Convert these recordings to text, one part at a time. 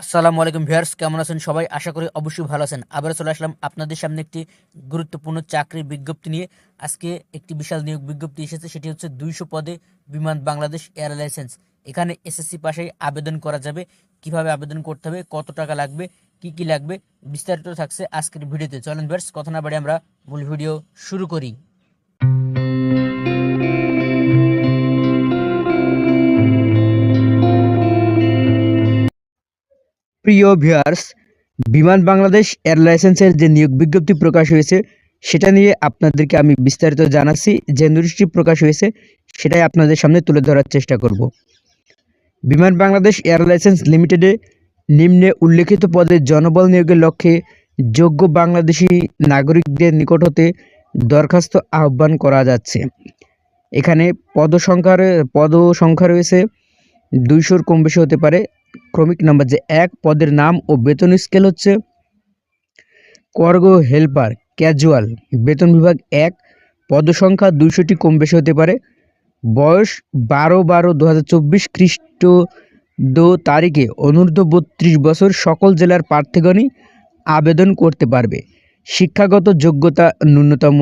আসসালামু আলাইকুম ভিউয়ার্স, কেমন আছেন সবাই? আশা করি অবশ্যই ভালো আছেন। আবার চলে আসলাম আপনাদের সামনে একটি গুরুত্বপূর্ণ চাকরির বিজ্ঞপ্তি নিয়ে। আজকে একটি বিশাল নিয়োগ বিজ্ঞপ্তি এসেছে, সেটি হচ্ছে দুইশো পদে বিমান বাংলাদেশ এয়ার লাইসেন্স। এখানে এসএসসি পাশেই আবেদন করা যাবে। কীভাবে আবেদন করতে হবে, কত টাকা লাগবে, কি কি লাগবে, বিস্তারিত থাকছে আজকের ভিডিওতে। চলেন ভিউয়ার্স, কথা না বাড়ি আমরা মূল ভিডিও শুরু করি। প্রিয় ভিউয়ার্স, বিমান বাংলাদেশ এয়ার লাইসেন্সের যে নিয়োগ বিজ্ঞপ্তি প্রকাশ হয়েছে, সেটা নিয়ে আপনাদেরকে আমি বিস্তারিত জানাচ্ছি। যে নোটিশটি প্রকাশ হয়েছে, সেটাই আপনাদের সামনে তুলে ধরার চেষ্টা করব। বিমান বাংলাদেশ এয়ার লাইসেন্স লিমিটেডে নিম্নে উল্লেখিত পদে জনবল নিয়োগের লক্ষ্যে যোগ্য বাংলাদেশি নাগরিকদের নিকট হতে দরখাস্ত আহ্বান করা যাচ্ছে। এখানে পদসংখ্যার পদ সংখ্যা রয়েছে দুইশোর কম বেশি হতে পারে। ক্রমিক নাম্বার যে এক, পদের নাম ও বেতন স্কেল হচ্ছে কর্গো হেল্পার ক্যাজুয়াল বেতন বিভাগ এক পদসংখ্যা দুইশোটি কম বেশি হতে পারে। বয়স বারো বারো দু হাজার চব্বিশ খ্রিস্ট তারিখে অনূর্ধ্ব বত্রিশ বছর সকল জেলার প্রার্থীগণই আবেদন করতে পারবে। শিক্ষাগত যোগ্যতা ন্যূনতম,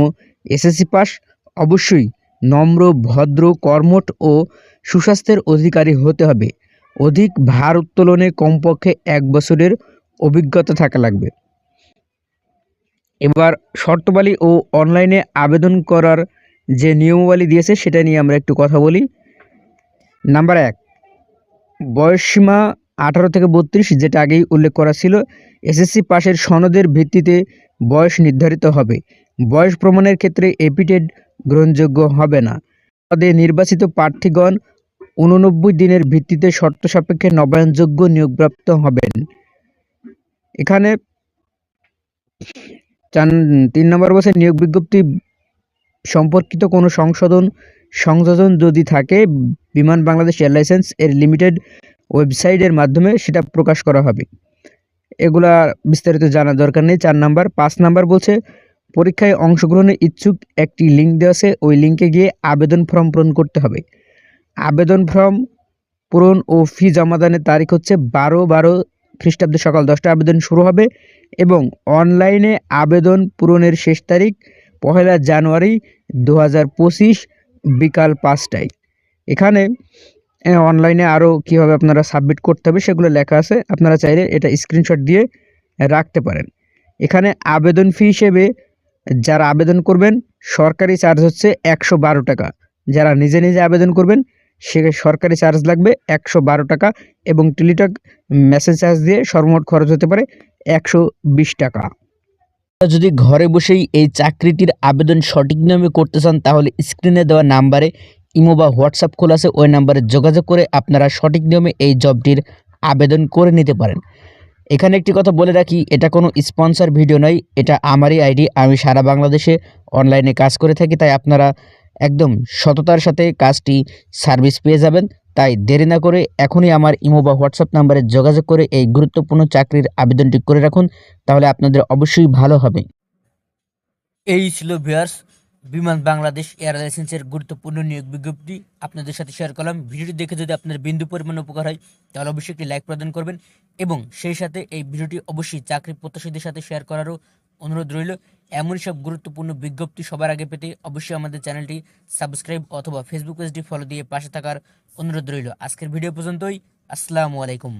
এসএসসি পাস, অবশ্যই নম্র, ভদ্র, কর্মঠ ও সুস্বাস্থ্যের অধিকারী হতে হবে। অধিক ভার উত্তোলনে কমপক্ষে এক বছরের অভিজ্ঞতা থাকা লাগবে। এবার শর্তবালী ও অনলাইনে আবেদন করার যে নিয়মাবলী দিয়েছে, সেটা নিয়ে আমরা একটু কথা বলি। নাম্বার এক বয়সসীমা আঠারো থেকে বত্রিশ, যেটা আগেই উল্লেখ করা ছিল, এসএসসি পাশের সনদের ভিত্তিতে বয়স নির্ধারিত হবে। বয়স প্রমাণের ক্ষেত্রে এপিটেড গ্রহণযোগ্য হবে না। পদে নির্বাচিত প্রার্থীগণ উননব্বই দিনের ভিত্তিতে শর্ত সাপেক্ষে নবায়নযোগ্য নিয়োগপ্রাপ্ত হবেন। এখানে চার তিন নম্বর বছর নিয়োগ বিজ্ঞপ্তি সম্পর্কিত কোনো সংশোধন, সংযোজন যদি থাকে, বিমান বাংলাদেশ এয়ার লাইসেন্স এর লিমিটেড ওয়েবসাইটের মাধ্যমে সেটা প্রকাশ করা হবে। এগুলা বিস্তারিত জানার দরকার নেই। চার নাম্বার, পাঁচ নাম্বার বলছে, পরীক্ষায় অংশগ্রহণে ইচ্ছুক একটি লিঙ্ক দেওয়া আছে। ওই লিঙ্কে গিয়ে আবেদন ফর্ম পূরণ করতে হবে। আবেদন ফর্ম পূরণ ও ফি জমাদানের তারিখ হচ্ছে বারো বারো খ্রিস্টাব্দে সকাল দশটা আবেদন শুরু হবে এবং অনলাইনে আবেদন পূরণের শেষ তারিখ পহেলা জানুয়ারি দু হাজার পঁচিশ বিকাল পাঁচটায়। এখানে অনলাইনে আরও কীভাবে আপনারা সাবমিট করতে হবে সেগুলো লেখা আছে। আপনারা চাইলে এটা স্ক্রিনশট দিয়ে রাখতে পারেন। এখানে আবেদন ফি হিসেবে যারা আবেদন করবেন, সরকারি চার্জ হচ্ছে একশো বারো টাকা। যারা নিজে নিজে আবেদন করবেন সে সরকারি চার্জ লাগবে একশো বারো টাকা এবং টেলিটক মেসেজ চার্জ দিয়ে সর্বমোট খরচ হতে পারে একশো বিশ টাকা। যদি ঘরে বসেই এই চাকরিটির আবেদন সঠিক নিয়মে করতে চান, তাহলে স্ক্রিনে দেওয়া নাম্বারে ইমো বা হোয়াটসঅ্যাপ খোলা আছে। ওই নাম্বারে যোগাযোগ করে আপনারা সঠিক নিয়মে এই জবটির আবেদন করে নিতে পারেন। এখানে একটি কথা বলে রাখি, এটা কোনো স্পন্সর ভিডিও নয়, এটা আমারই আইডি। আমি সারা বাংলাদেশে অনলাইনে কাজ করে থাকি, তাই আপনারা একদম সততার সাথে কাজটি সার্ভিস পেয়ে যাবেন। তাই দেরি না করে এখনই আমার ইমো বা হোয়াটসঅ্যাপ নাম্বারে যোগাযোগ করে এই গুরুত্বপূর্ণ চাকরির আবেদনটি করে রাখুন, তাহলে আপনাদের অবশ্যই ভালো হবে। এই ছিল ভিউয়ার্স, বিমান বাংলাদেশ এয়ার লাইসেন্সের গুরুত্বপূর্ণ নিয়োগ বিজ্ঞপ্তি। আপনাদের সাথে শেয়ার করলাম। ভিডিওটি দেখে যদি আপনার বিন্দু পরিমাণ উপকার হয়, তাহলে অবশ্যই একটি লাইক প্রদান করবেন এবং সেই সাথে এই ভিডিওটি অবশ্যই চাকরি প্রত্যাশীদের সাথে শেয়ার করারও অনুরোধ রইল, এমনই সব গুরুত্বপূর্ণ বিজ্ঞপ্তি সবার আগে পেতে অবশ্যই আমাদের চ্যানেলটি সাবস্ক্রাইব অথবা ফেসবুক পেজটি ফলো দিয়ে পাশে থাকার অনুরোধ রইল। আজকের ভিডিও পর্যন্তই, আসসালামু আলাইকুম।